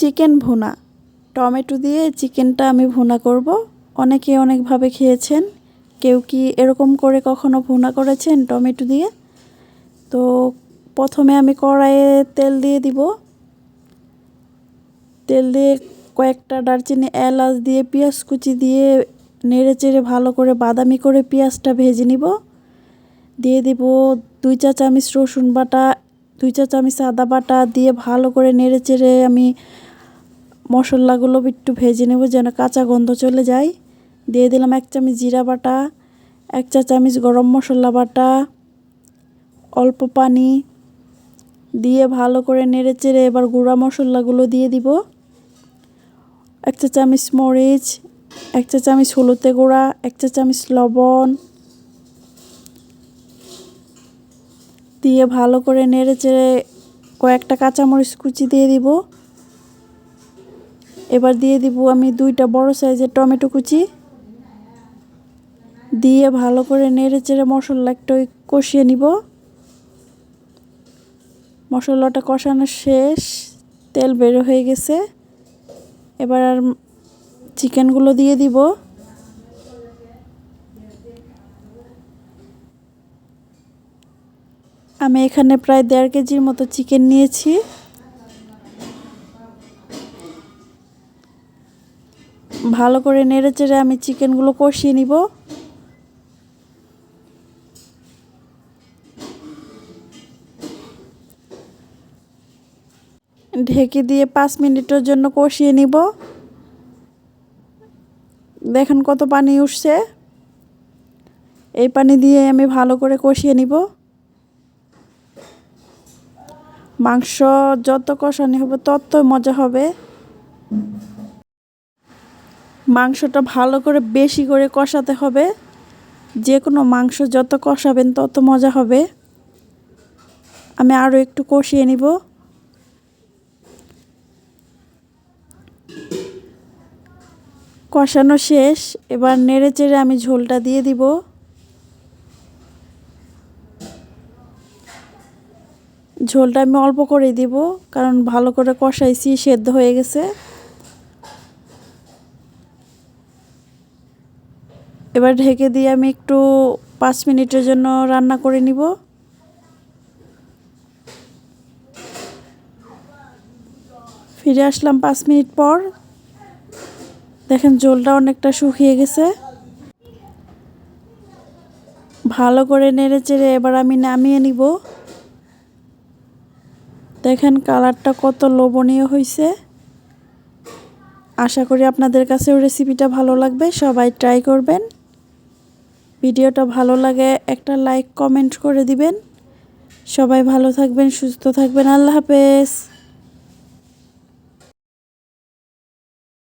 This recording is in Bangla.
চিকেন ভুনা। টমেটো দিয়ে চিকেনটা আমি ভুনা করব। অনেকে অনেকভাবে খেয়েছেন। কেউ কি এরকম করে কখনো ভুনা করেছেন টমেটো দিয়ে? তো প্রথমে আমি কড়াইয়ে তেল দিয়ে দিব। তেল দিয়ে কয়েকটা দারচিনি, এলাচ দিয়ে, পেঁয়াজ কুচি দিয়ে নেড়ে চেড়ে ভালো করে বাদামি করে পেঁয়াজটা ভেজে নিব। দিয়ে দিব দুই চা চামচ রসুন বাটা, দুই চা চামচ আদা বাটা দিয়ে ভালো করে নেড়ে চেড়ে আমি মশলাগুলো একটু ভেজে নেব যেন কাঁচা গন্ধ চলে যায়। দিয়ে দিলাম এক চামচ জিরা বাটা, এক চা চামচ গরম মশলা বাটা, অল্প পানি। দিয়ে ভালো করে নেড়ে চেড়ে এবার গুঁড়া মশলাগুলো দিয়ে দিব। এক চা চামচ মরিচ, এক চা চামচ হলুদে গুঁড়া, এক চা চামচ লবণ। দিয়ে ভালো করে নেড়ে চেড়ে কয়েকটা কাঁচামরিচ কুচি দিয়ে দিব। এবার দিয়ে দিব আমি দুইটা বড় সাইজের টমেটো কুচি। দিয়ে ভালো করে নেড়ে চেড়ে মশলা একটু কষিয়ে নিব। মশলাটা কষানো শেষ, তেল বের হয়ে গেছে। এবার আর চিকেনগুলো দিয়ে দিব। আমি এখানে প্রায় দেড় কেজির মতো চিকেন নিয়েছি। ভালো করে নেড়ে চেড়ে আমি চিকেনগুলো কষিয়ে নিব। ঢেকে দিয়ে পাঁচ মিনিটের জন্য কষিয়ে নিব। দেখেন কত পানি উঠছে। এই পানি দিয়ে আমি ভালো করে কষিয়ে নিব। মাংস যত কষানি হবে তত মজা হবে। মাংসটা ভালো করে বেশি করে কষাতে হবে। যে কোনো মাংস যত কষাবেন তত মজা হবে। আমি আরও একটু কষিয়ে নিব। কষানো শেষ। এবার নেড়ে চেড়ে আমি ঝোলটা দিয়ে দিব। ঝোলটা আমি অল্প করে দিব, কারণ ভালো করে কষাইছি, সেদ্ধ হয়ে গেছে। এবার ঢেকে দিয়ে আমি একটু পাঁচ মিনিটের জন্য রান্না করে নিব। ফিরে আসলাম পাঁচ মিনিট পর। দেখেন জলটা অনেকটা শুকিয়ে গেছে। ভালো করে নেড়ে চেড়ে এবার আমি নামিয়ে নিব। দেখেন কালারটা কত লোভনীয় হয়েছে আশা করি আপনাদের কাছেও রেসিপিটা ভালো লাগবে, সবাই ট্রাই করবেন। ভিডিওটা ভালো লাগে, একটা লাইক কমেন্ট করে দিবেন। সবাই ভালো থাকবেন, সুস্থ থাকবেন। আল্লাহ হাফেজ।